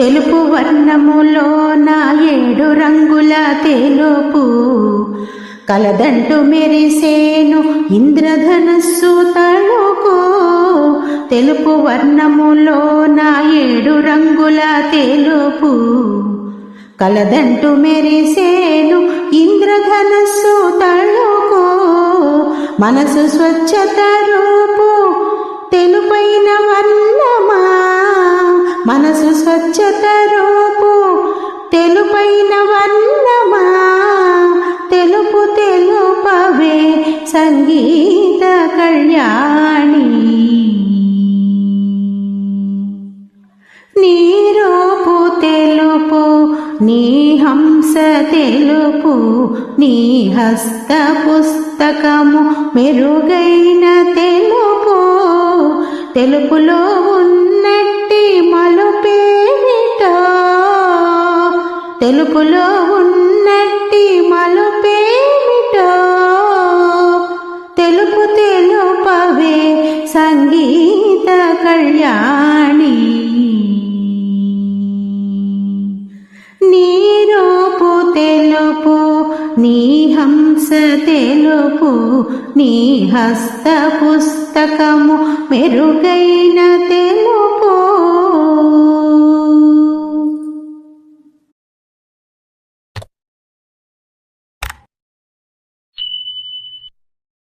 తెలుపు వర్ణములో నా ఏడు రంగుల తెలుపు. కలదంటు మెరిసేను ఇంద్రధనస్సు తళుకు తెలుపు వర్ణములో నా ఏడు రంగుల తెలుపు. కలదంటు మెరిసేను ఇంద్రధనస్సు తళుకు మనసు స్వచ్ఛతరు మనసు స్వచ్ఛత రూపు తెలుపైన వన్నమా తెలుపు తెలుపవే సంగీత కళ్యాణి. నీ రూపు తెలుపు నీ హంస తెలుపు నీ హస్త పుస్తకము మెరుగైన తెలుపు. తెలుపులో తెలుపులో ఉన్నట్టి మలుపేమిటో? తెలుపు తెలుపవే సంగీత కళ్యాణి. నీరోపు తెలుపు నీ హంస తెలుపు నీ హస్త పుస్తకము మెరుగైన తెలుపు